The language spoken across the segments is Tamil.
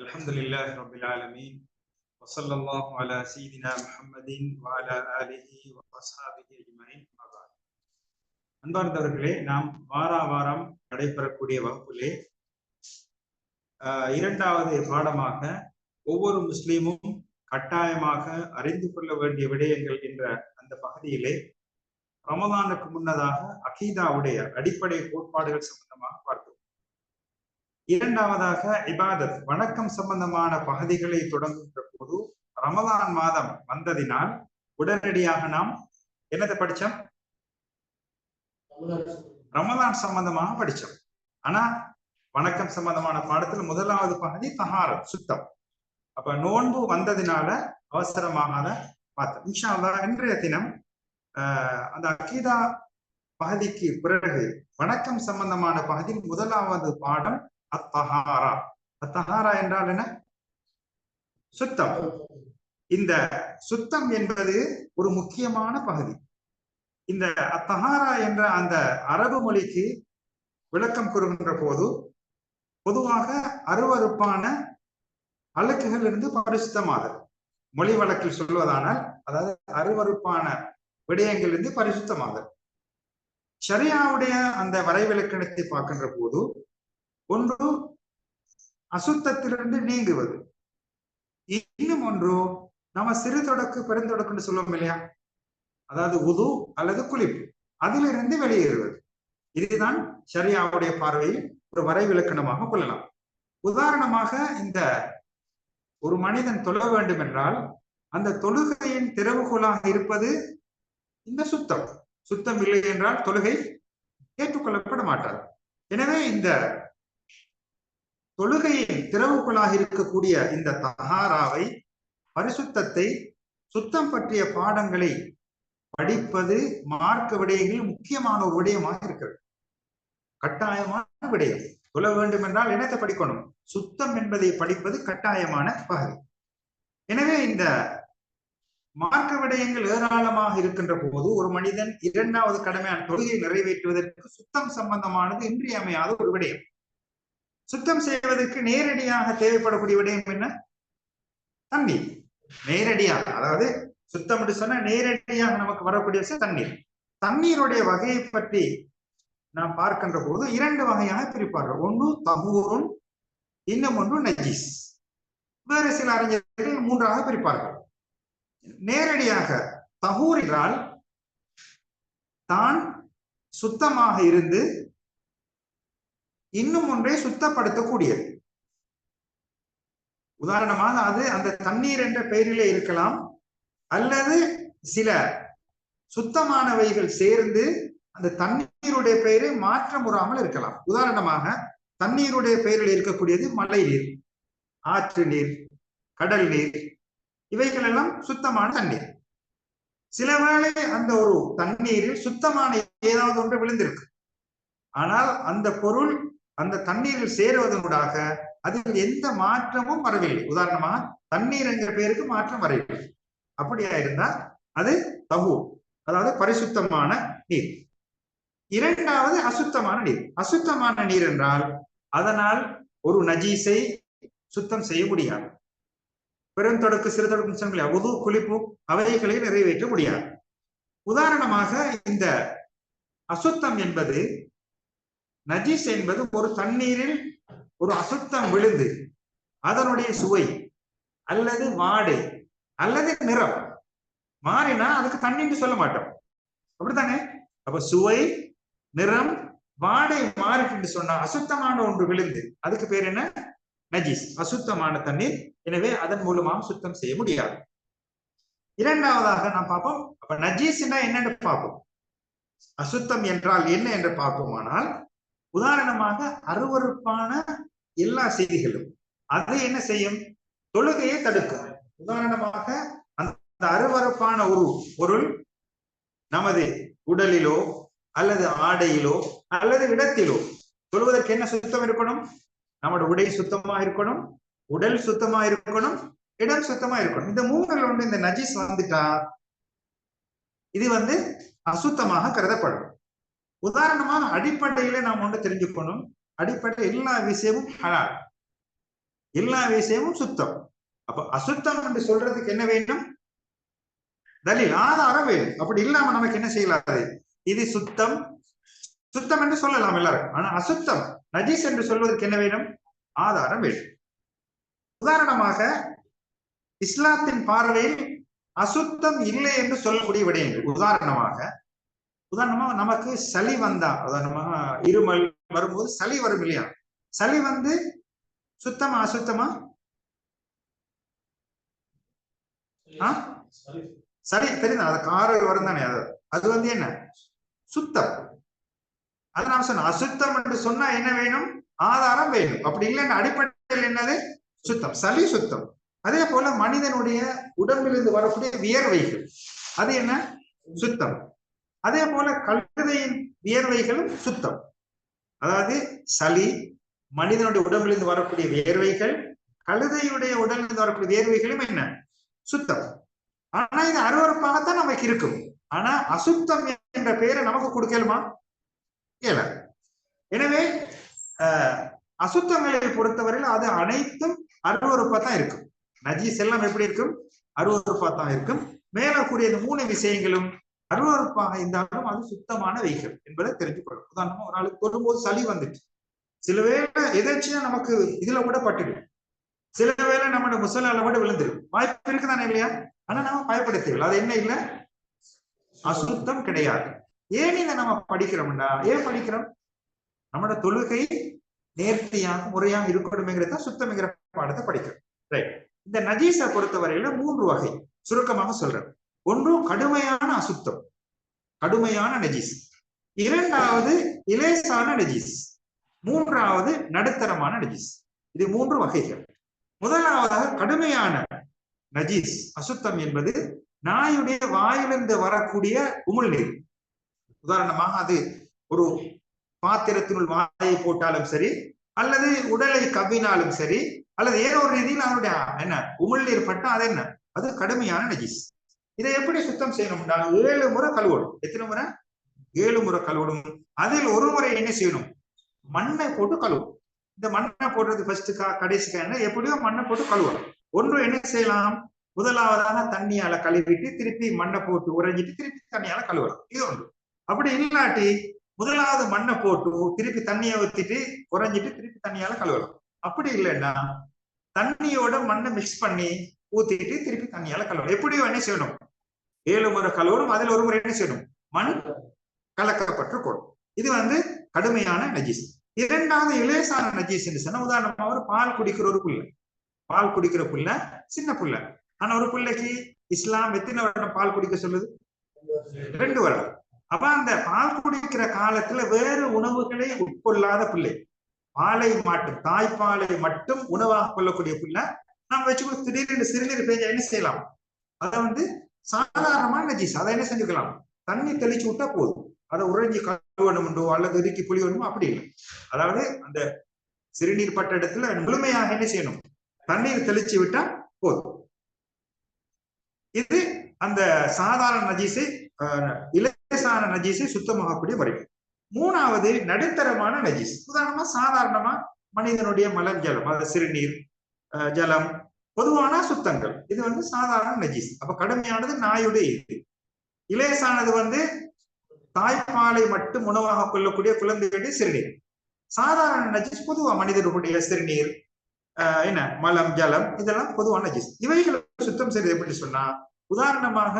الحمد لله رب العالمين وصلى الله على سيدنا محمد وعلى آله وأصحابه أجمعين أما بعد. அன்பார்ந்தவர்களே நாம் வாரா வாரம் நடைபெறக்கூடிய வகுப்பிலே ஆஹ், இரண்டாவது பாடமாக ஒவ்வொரு முஸ்லீமும் கட்டாயமாக அறிந்து கொள்ள வேண்டிய விடயங்கள் என்ற அந்த பகுதியிலே ரமதானுக்கு முன்னதாக அகீதாவுடைய அடிப்படை கோட்பாடுகள் சம்பந்தமாக பார்த்தோம் இரண்டாவதாக இபாதத் வணக்கம் சம்பந்தமான பகுதிகளை தொடங்குகின்ற போது ரமதான் மாதம் வந்ததினால் உடனடியாக நாம் என்னத்தை படிச்சோம்? ரமதான் சம்பந்தமாக படிச்சோம். ஆனா வணக்கம் சம்பந்தமான பாடத்துல முதலாவது பகுதி தகாரம் சுத்தம். அப்ப நோன்பு வந்ததினால அவசரமாக அதை பார்த்தோம் இன்ஷா இன்றைய தினம் ஆஹ் அந்த அகீதா பகுதிக்கு பிறகு வணக்கம் சம்பந்தமான பகுதியில் முதலாவது பாடம் அத்தஹாரா அத்தஹாரா என்றால் என்ன? சுத்தம். இந்த சுத்தம் என்பது ஒரு முக்கியமான பகுதி. இந்த அத்தஹாரா என்ற அந்த அரபு மொழிக்கு விளக்கம் கூறுகின்ற போது பொதுவாக அருவறுப்பான அழுக்குகள் இருந்து பரிசுத்தமாதல். மொழி வழக்கில் சொல்வதானால் அதாவது அருவறுப்பான விடயங்கள் இருந்து பரிசுத்தமாதல். ஷரியாவுடைய அந்த வரைவிலக்கணத்தை பார்க்கின்ற போது ஒன்று அசுத்தத்திலிருந்து நீங்குவது. இன்னும் ஒன்று நம்ம சிறு தொடக்கு பெருந்தொடக்குன்னு சொல்லுவோம் இல்லையா? அதாவது உது அல்லது குளிப்பு. அதிலிருந்து வெளியேறுவது. இதுதான் ஷரியாவுடைய பார்வையில் ஒரு வரைவிலக்கணமாக கொள்ளலாம். உதாரணமாக இந்த ஒரு மனிதன் தொழ வேண்டும் என்றால் அந்த தொழுகையின் திறவுகோலாக இருப்பது இந்த சுத்தம். சுத்தம் இல்லை என்றால் தொழுகை ஏற்றுக்கொள்ளப்பட மாட்டார் எனவே இந்த தொழுகையின் திறவுகளாக இருக்கக்கூடிய இந்த தகாராவை பரிசுத்தத்தை சுத்தம் பற்றிய பாடங்களை படிப்பது மார்க்க விடயங்களில் முக்கியமான ஒரு விடயமாக இருக்கிறது. கட்டாயமான விடயம். சொல்ல வேண்டும் என்றால் என்னத்தை படிக்கணும்? சுத்தம் என்பதை படிப்பது கட்டாயமான பகுதி. எனவே இந்த மார்க்க விடயங்கள் ஏராளமாக இருக்கின்ற போது ஒரு மனிதன் இரண்டாவது கடமையான தொழுகை நிறைவேற்றுவதற்கு சுத்தம் சம்பந்தமானது இன்றியமையாத ஒரு விடயம். சுத்தம் செய்வதற்கு நேரடியாக தேவைப்படக்கூடிய விடயம் என்ன? தண்ணீர். நேரடியாக அதாவது சுத்தம் என்று சொன்னா நேரடியாக நமக்கு வரக்கூடிய விஷயம் தண்ணீர். தண்ணீருடைய வகையை பற்றி நாம் பார்க்கின்ற போது இரண்டு வகையாக பிரிப்பார்கள். ஒன்று தகூரும் இன்னும் ஒன்று நஜீஸ். வேறு சில அறிஞர்கள் மூன்றாக பிரிப்பார்கள். நேரடியாக தகூர் என்றால் தான் சுத்தமாக இருந்து இன்னும் ஒன்றை சுத்தப்படுத்தக்கூடியது. உதாரணமாக அது அந்த தண்ணீர் என்ற பெயரிலே இருக்கலாம். அல்லது சில சுத்தமானவைகள் சேர்ந்து அந்த தண்ணீருடைய பெயரை மாற்ற முறாமல் இருக்கலாம். உதாரணமாக தண்ணீருடைய பெயரில் இருக்கக்கூடியது மழை நீர் ஆற்று நீர் கடல் நீர் இவைகள் எல்லாம் சுத்தமான தண்ணீர். சில வேளை அந்த ஒரு தண்ணீரில் சுத்தமான ஏதாவது ஒன்று விழுந்திருக்கு. ஆனால் அந்த பொருள் அந்த தண்ணீரில் சேருவதனூடாக அதில் எந்த மாற்றமும் வரவில்லை. உதாரணமா தண்ணீர் என்கிற பெயருக்கு மாற்றம் வரவில்லை. அப்படியா இருந்தா அது தகு அதாவது பரிசுத்தமான நீர். இரண்டாவது அசுத்தமான நீர். அசுத்தமான நீர் என்றால் அதனால் ஒரு நஜீஸை சுத்தம் செய்ய முடியாது. பெருந்தொடக்கு சிறுதொடக்கு சொன்ன உது குளிப்பு அவைகளை நிறைவேற்ற முடியாது. உதாரணமாக இந்த அசுத்தம் என்பது நஜீஸ் என்பது ஒரு தண்ணீரில் ஒரு அசுத்தம் விழுந்து அதனுடைய சுவை அல்லது வாடை அல்லது நிறம் மாறினா அதுக்கு தண்ணின்னு சொல்ல மாட்டோம். அப்படித்தானே? அப்ப சுவை நிறம் வாடை மாறிட்டு சொன்னா அசுத்தமான ஒன்று விழுந்து அதுக்கு பேர் என்ன? நஜீஸ். அசுத்தமான தண்ணீர். எனவே அதன் மூலமாக சுத்தம் செய்ய முடியாது. இரண்டாவதாக நாம் பார்ப்போம். அப்ப நஜீஸ்னா என்னன்னு பார்ப்போம். அசுத்தம் என்றால் என்ன என்று பார்ப்போமானால் உதாரணமாக அருவறுப்பான எல்லா செய்திகளும் அது என்ன செய்யும்? தொழுகையை தடுக்கும். உதாரணமாக அந்த அருவறுப்பான ஒரு பொருள் நமது உடலிலோ அல்லது ஆடையிலோ அல்லது இடத்திலோ சொல்வதற்கு என்ன சுத்தம் இருக்கணும்? நம்மளோட உடை சுத்தமா இருக்கணும் உடல் சுத்தமா இருக்கணும் இடம் சுத்தமா இருக்கணும். இந்த மூணுல ஒன்று இந்த நஜீஸ் வந்துட்டா இது வந்து அசுத்தமாக கருதப்படும். உதாரணமாக அடிப்படையில நாம் ஒன்று தெரிஞ்சுக்கணும். அடிப்படை எல்லா விஷயமும் ஹலால் எல்லா விஷயமும் சுத்தம். அப்ப அசுத்தம் என்று சொல்றதுக்கு என்ன வேண்டும்? தலில் ஆதாரம் வேணும் அப்படி இல்லாம நமக்கு என்ன செய்யலாது? இது சுத்தம். சுத்தம் என்று சொல்லலாம் எல்லாரும். ஆனா அசுத்தம் நஜீஸ் என்று சொல்வதற்கு என்ன வேணும் ஆதாரம் வேணும் உதாரணமாக இஸ்லாத்தின் பார்வையில் அசுத்தம் இல்லை என்று சொல்லக்கூடிய விடயங்கள். உதாரணமாக உதாரணமா நமக்கு சளி வந்தா உதாரணமா இருமல் வரும்போது சளி வரும் இல்லையா? சளி வந்து சுத்தமா அசுத்தமா? சளி சரி தெரியுதா? அது காரல் வரும் தானே அது. அது வந்து என்ன? சுத்தம். அது நான் சொன்ன அசுத்தம் என்று சொன்னா என்ன வேணும்? ஆதாரம் வேணும். அப்படி இல்லைன்னா அடிப்படையில் என்னது? சுத்தம். சளி சுத்தம். அதே போல மனிதனுடைய உடம்பிலிருந்து வரக்கூடிய வியர்வைகள். அது என்ன? சுத்தம். அதே போல கழுதையின் வியர்வைகளும் சுத்தம். அதாவது சளி மனிதனுடைய உடம்பிலிருந்து வரக்கூடிய வியர்வைகள் கழுதையுடைய உடலிலிருந்து வரக்கூடிய வியர்வைகளும் என்ன? சுத்தம். ஆனா இது அருவறுப்பாகத்தான் நமக்கு இருக்கும். ஆனா அசுத்தம் என்ற பெயரை நமக்கு கொடுக்கலுமா? இயல. எனவே அசுத்தங்களை பொறுத்தவரையில் அது அனைத்தும் அருவறுப்பா தான் இருக்கும். நஜீஸ் எல்லாம் எப்படி இருக்கும்? அருவறுப்பா தான் இருக்கும். மேல கூடிய இந்த மூணு விஷயங்களும் அருவறுப்பாக இருந்தாலும் அது சுத்தமான வைகள் என்பதை தெரிஞ்சுக்கணும் உதாரணமா ஒரு ஆளுக்கு வரும்போது சளி வந்துட்டு. சில வேளை எதாச்சியா நமக்கு இதுல கூட பட்டுடும் சில வேளை நம்மளோட முசலால கூட விழுந்துடும் வாய்ப்பு இருக்குதானே இல்லையா? ஆனா நம்ம பயப்பட தேவையில்லை அது என்ன இல்ல? அசுத்தம் கிடையாது. ஏன் இதை நம்ம படிக்கிறோம்டா? ஏன் படிக்கிறோம்? நம்மளோட தொழுகை நேர்த்தியாக முறையாக இருக்கணுங்கிறத சுத்தம்ங்கிற பாடத்தை படிக்கிறோம். ரைட் இந்த நஜீஸை பொறுத்தவரையில மூன்று வகை. சுருக்கமாக சொல்றேன். ஒன்றும் கடுமையான அசுத்தம் கடுமையான நஜீஸ். இரண்டாவது இலேசான நஜீஸ். மூன்றாவது நடுத்தரமான நஜீஸ். இது மூன்று வகைகள். முதலாவதாக கடுமையான நஜீஸ். அசுத்தம் என்பது நாயுடைய வாயிலிருந்து வரக்கூடிய உமிழ்நீர் உதாரணமாக அது ஒரு பாத்திரத்தினுள் வாயை போட்டாலும் சரி அல்லது உடலை கவ்வினாலும் சரி அல்லது ஏதோ ஒரு ரீதியில் அதனுடைய என்ன உமிழ்நீர் பட்டா அது என்ன? அது கடுமையான நஜீஸ். இதை எப்படி சுத்தம் செய்யணும்னா ஏழு முறை கழுவணும். எத்தனை முறை? ஏழு முறை கழுவணும். அதில் ஒரு முறை என்ன செய்யணும்? மண்ணை போட்டு கழுவும் இந்த மண்ணை போடுறது ஃபர்ஸ்ட் கடைசி என்ன? எப்படியோ மண்ணை போட்டு கழுவணும். ஒன்று என்ன செய்யலாம்? முதலாவதாக தண்ணியால கழுவிட்டு திருப்பி மண்ணை போட்டு உறைஞ்சிட்டு திருப்பி தண்ணியால கழுவலாம். இது ஒன்று. அப்படி இல்லாட்டி முதலாவது மண்ணை போட்டு திருப்பி தண்ணியை ஊத்திட்டு உறைஞ்சிட்டு திருப்பி தண்ணியால கழுவலாம். அப்படி இல்லைன்னா தண்ணியோட மண்ணை மிக்ஸ் பண்ணி ஊத்திட்டு திருப்பி தண்ணியால கழுவலாம். எப்படியோ என்ன செய்யணும்? ஏழு முறை கழுவணும் அதுல ஒரு முறை என்ன செய்யணும்? மண் கலக்கப்பட்டிருக்கணும் இது வந்து கடுமையான நஜீஸ். இரண்டாவது இலேசான நஜீஸ் சொன்னா உதாரணமா ஒரு பால் குடிக்கிற ஒரு புள்ள. பால் குடிக்கிற புள்ள சின்ன புள்ள. ஆனா ஒரு பிள்ளைக்கு இஸ்லாம் எத்தனை வருடம் பால் குடிக்க சொல்லுது? ரெண்டு வருடம். அப்ப அந்த பால் குடிக்கிற காலத்துல வேறு உணவுகளை உட்கொள்ளாத பிள்ளை. பாலை மட்டும் தாய்ப்பாலை மட்டும் உணவாக கொள்ளக்கூடிய பிள்ளை. நம்ம வச்சுக்கோ திடீர்னு சிறுநீர் பேஞ்சா என்ன செய்யலாம்? அதை வந்து சாதாரணமான நஜீஸ் அதை என்ன செஞ்சுக்கலாம்? தண்ணி தெளிச்சு விட்டா போதும். அதை உறைஞ்சி கழுவணும்ன்றோ அல்லது இறுக்கி புளியணுமோ அப்படி இல்லை. அதாவது அந்த சிறுநீர் பட்ட இடத்துல முழுமையாக என்ன செய்யணும்? தண்ணீர் தெளிச்சு விட்டா போதும். இது அந்த சாதாரண நஜீஸை இலேசான நஜீஸை சுத்தமாகக்கூடிய முறை மூணாவது நடுத்தரமான நஜீஸ். உதாரணமா சாதாரணமா மனிதனுடைய மலம் ஜலம். அதாவது சிறுநீர் ஜலம் பொதுவான சுத்தங்கள். இது வந்து சாதாரண நஜீஸ். அப்ப கடுமையானது நாயுடைய இது இலேசானது வந்து தாய்ப்பாலை மட்டும் உணவாக கொள்ளக்கூடிய குழந்தைகளுடைய சிறுநீர். சாதாரண நஜீஸ் பொதுவா மனிதர்களுடைய சிறுநீர் என்ன மலம் ஜலம் இதெல்லாம் பொதுவான நஜீஸ். இவைகளை சுத்தம் செய்வது எப்படி சொன்னா உதாரணமாக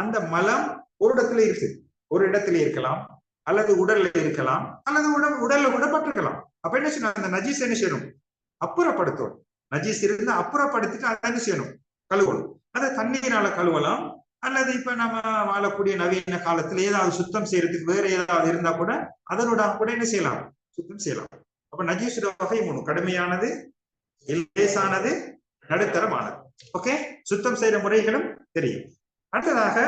அந்த மலம் ஒரு இடத்துல இருக்கு. ஒரு இடத்துல இருக்கலாம் அல்லது உடல்ல இருக்கலாம் அல்லது உடல் உடல்ல கூட பட்டிருக்கலாம். அப்ப என்ன சொன்னா அந்த நஜீஸ் என்ன செய்யணும்? அப்புறப்படுத்தணும். நஜீஸ் இருந்து அப்புறப்படுத்திட்டு அதை என்ன செய்யணும் கழுவணும். அதை தண்ணீரால கழுவலாம். அல்லது இப்ப நம்ம வாழக்கூடிய நவீன காலத்துல ஏதாவது சுத்தம் செய்யறதுக்கு வேற ஏதாவது இருந்தா கூட அதனோட கூட என்ன செய்யலாம்? சுத்தம் செய்யலாம். அப்ப நஜீஸோட வகை மூணு. கடுமையானது லேசானது நடுத்தரமானது. ஓகே? சுத்தம் செய்யற முறைகளும் தெரியும். அடுத்ததாக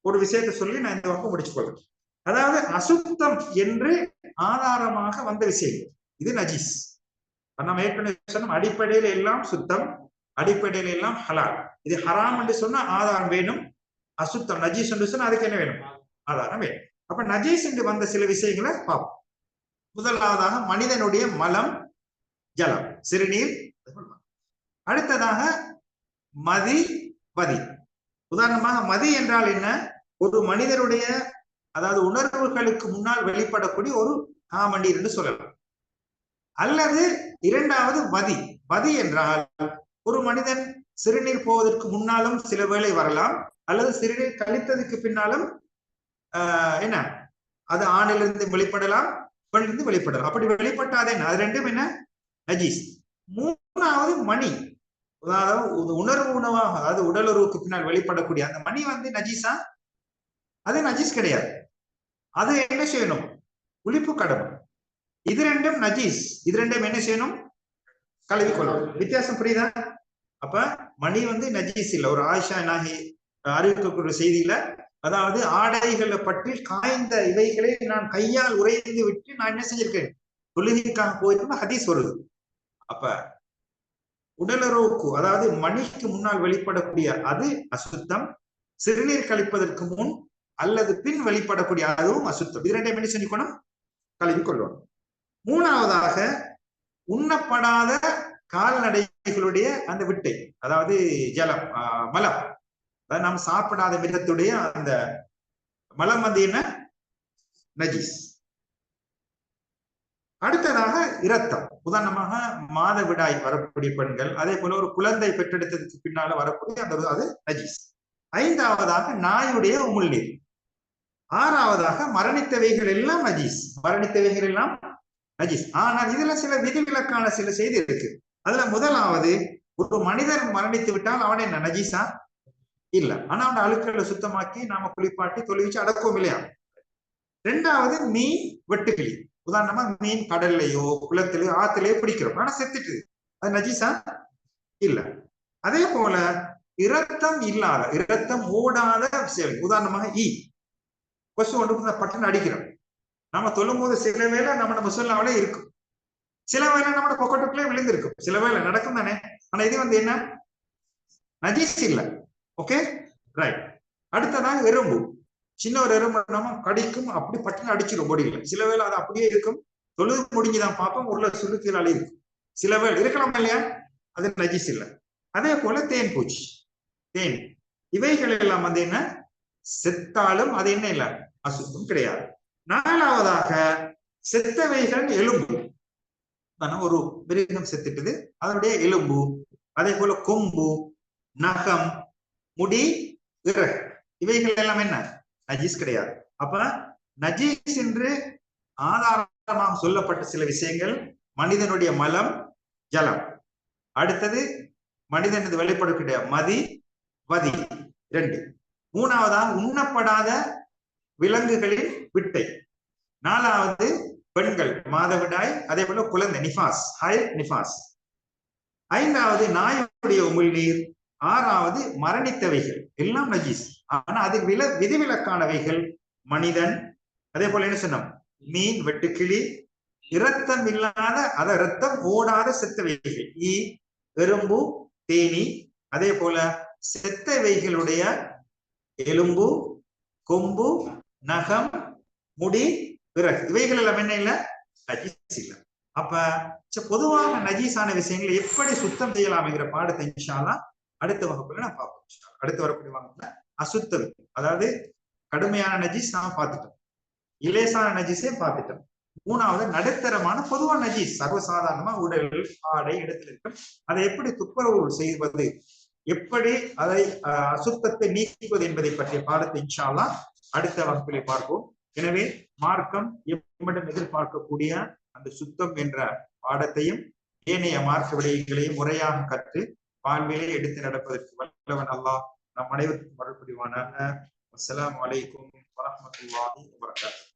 ஒரு விஷயத்தை சொல்லி நான் இந்த வகுப்பு முடிச்சுக்கொள்றேன் அதாவது அசுத்தம் என்று ஆதாரமாக வந்த விஷயங்கள் இது நஜீஸ். நம்ம ஏற்கனவே சொன்னோம் அடிப்படையில எல்லாம் சுத்தம் அடிப்படையில எல்லாம் ஹலால். இது ஹராம் என்று சொன்னா ஆதாரம் வேணும் அசுத்தம் நஜீஸ் என்று சொன்னா அதுக்கு என்ன வேணும்? ஆதாரம் வேணும். அப்ப நஜீஸ் என்று வந்த சில விஷயங்களை பார்ப்போம். முதலாவதாக மனிதனுடைய மலம் ஜலம் சிறுநீர் அடுத்ததாக மதி வதி. உதாரணமாக மதி என்றால் என்ன? ஒரு மனிதருடைய அதாவது உணர்வுகளுக்கு முன்னால் வெளிப்படக்கூடிய ஒரு காமண்டீர் என்று சொல்லலாம். அல்லது இரண்டாவது வதி. வதி என்றால் ஒரு மனிதன் சிறுநீர் போவதற்கு முன்னாலும் சில வேளை வரலாம் அல்லது சிறுநீர் கழித்ததுக்கு பின்னாலும் ஆஹ் என்ன? அது ஆணிலிருந்து வெளிப்படலாம் பெண்ணிலிருந்து வெளிப்படலாம். அப்படி வெளிப்பட்டாதே அது ரெண்டும் என்ன? நஜீஸ். மூணாவது மணி. அதாவது உணர்வு உணவாக அதாவது உடல் உறவுக்கு பின்னால் வெளிப்படக்கூடிய அந்த மணி வந்து நஜீஸா? அது நஜீஸ் கிடையாது. அது என்ன செய்யணும்? குளிப்பு கடமை. இது ரெண்டும் நஜீஸ். இது ரெண்டும் என்ன செய்யணும்? கழுவி கொள்ளணும் வித்தியாசம் புரியுதா? அப்ப மணி வந்து நஜீஸ் இல்ல. ஒரு ஆயிஷா நாகி அறிவிக்கக்கூடிய செய்தியில அதாவது ஆடைகளை பற்றி காய்ந்த இவைகளை நான் கையால் உறைந்து விட்டு நான் என்ன செஞ்சிருக்கேன்? தொழுகைக்காக போயிருந்த ஹதீஸ் வருது. அப்ப உடலுறவுக்கு அதாவது மணிக்கு முன்னால் வெளிப்படக்கூடிய அது அசுத்தம் சிறுநீர் கழிப்பதற்கு முன் அல்லது பின் வெளிப்படக்கூடிய அதுவும் அசுத்தம். இது ரெண்டையும் என்ன செஞ்சுக்கணும்? கழுவி கொள்ளணும் மூணாவதாக உண்ணப்படாத கால்நடைகளுடைய அந்த விட்டை அதாவது ஜலம் மலம். அதாவது நாம் சாப்பிடாத மிருகத்துடைய அந்த மலம் வந்து என்ன? நஜீஸ். அடுத்ததாக இரத்தம். உதாரணமாக மாதவிடாய் வரக்கூடிய பெண்கள் அதே போல ஒரு குழந்தை பெற்றெடுத்ததுக்கு பின்னால வரக்கூடிய அந்த அது நஜீஸ். ஐந்தாவதாக நாயுடைய உமிழ்நீர். ஆறாவதாக மரணித்தவைகள் எல்லாம் நஜீஸ். மரணித்தவைகள் எல்லாம் நஜீஸ் ஆனால் இதுல சில விதிவிலக்கான சில செய்தி இருக்கு. அதுல முதலாவது ஒரு மனிதன் மரணித்து விட்டால் அவன் என்ன நஜீஸா இல்ல. ஆனா அவன் அழுக்களை சுத்தமாக்கி நாம குளிப்பாட்டி தொழிற்சி அடக்கவும் இல்லையா? ரெண்டாவது மீன் வெட்டுக்கிளி. உதாரணமா மீன் கடல்லையோ குளத்திலேயோ ஆத்திலேயோ பிடிக்கிறோம். ஆனா செத்துட்டு. அது நஜீசா? இல்ல. அதே போல இரத்தம் இல்லாத இரத்தம் ஓடாத சேவை உதாரணமாக ஈ. கொசு ஒன்று பட்டன் அடிக்கிறோம். நம்ம சொல்லும் போது சில வேலை நம்ம முசல்லாவிலே இருக்கும். சில வேலை நம்ம பொக்கட்டுக்குள்ளே விழுந்திருக்கும். சில வேலை நடக்கும் தானே ஆனா இது வந்து என்ன? நஜீஸ் இல்ல. ஓகே ரைட் அடுத்ததான் எறும்பு. சின்ன ஒரு எறும்பு நம்ம கடிக்கும் அப்படி பட்டுன்னு அடிச்சிடும் பொடியில சில வேலை அது அப்படியே இருக்கும். தொழுது முடிஞ்சுதான் பார்ப்போம். உள்ள சுருக்கில் அழி இருக்கும். சில வேலை இருக்கலாம் இல்லையா? அது நஜீஸ் இல்லை. அதே போல தேன் பூச்சி. தேன். இவைகள் எல்லாம் வந்து என்ன? செத்தாலும் அது என்ன இல்லை? அசுத்தம் கிடையாது. நாலாவதாக செத்தவைகள் எலும்பு. ஒரு மிருகம் செத்துட்டுது. அதனுடைய எலும்பு அதே போல கொம்பு நகம் முடி இறகு இவைகள் எல்லாம் என்ன? நஜீஸ் கிடையாது. அப்ப நஜீஸ் என்று ஆதாரமாக சொல்லப்பட்ட சில விஷயங்கள் மனிதனுடைய மலம் ஜலம். அடுத்தது மனிதனது வெளிப்படக்கூடிய மதி வதி ரெண்டு மூணாவதாக உண்ணப்படாத விலங்குகளின் விட்டை. நாலாவது பெண்கள் மாதவிடாய் அதே போல குழந்தை நிஃபாஸ் ஹை நிஃபாஸ். ஐந்தாவது நாயுடைய உமிழ்நீர் ஆறாவது மரணித்தவைகள். எல்லாம் நஜீஸ். ஆனா அது வில விதிவிலக்கானவைகள். மனிதன் அதே போல என்ன சொன்னோம்? மீன் வெட்டுக்கிளி இரத்தம் இல்லாத அத இரத்தம் ஓடாத செத்தவைகள். ஈ எறும்பு தேனி. அதே போல செத்தவைகளுடைய எலும்பு கொம்பு நகம் முடி பிறகு இவைகள் எல்லாம் என்ன இல்ல? நஜீஸ் இல்ல. அப்ப பொதுவாக நஜீஸான விஷயங்களை எப்படி சுத்தம் செய்யலாம்ங்கிற பாடத்தை இன்ஷாலாம் அடுத்த வகுப்புல நான் பார்ப்போம் அடுத்து வரக்கூடிய வகுப்புல அசுத்தம். அதாவது கடுமையான நஜீஸ் நாம பார்த்துட்டோம். இலேசான நஜீஸே பார்த்துட்டோம். மூணாவது நடுத்தரமான பொதுவான நஜீஸ் சர்வசாதாரணமா உடல் ஆடை இடத்துல இருக்கும் அதை எப்படி துப்புரவு செய்வது எப்படி அதை அசுத்தத்தை நீக்குவது என்பதை பற்றிய பாடத்தை இன்ஷால்லா அடுத்த வகுப்பிலே பார்ப்போம். எனவே மார்க்கம் எம்மிடம் எதிர்பார்க்கக்கூடிய அந்த சுத்தம் என்ற பாடத்தையும் ஏனைய மார்க்க விடயங்களையும் முறையாக கற்று வாழ்விலே எடுத்து நடப்பதற்கு வல்லவன் அல்லாஹ் நம் அனைவருக்கும் மறுபடிவானாக அஸ்லாம் வலைக்கும் வரமத்துல்லாஹி வரகாத்து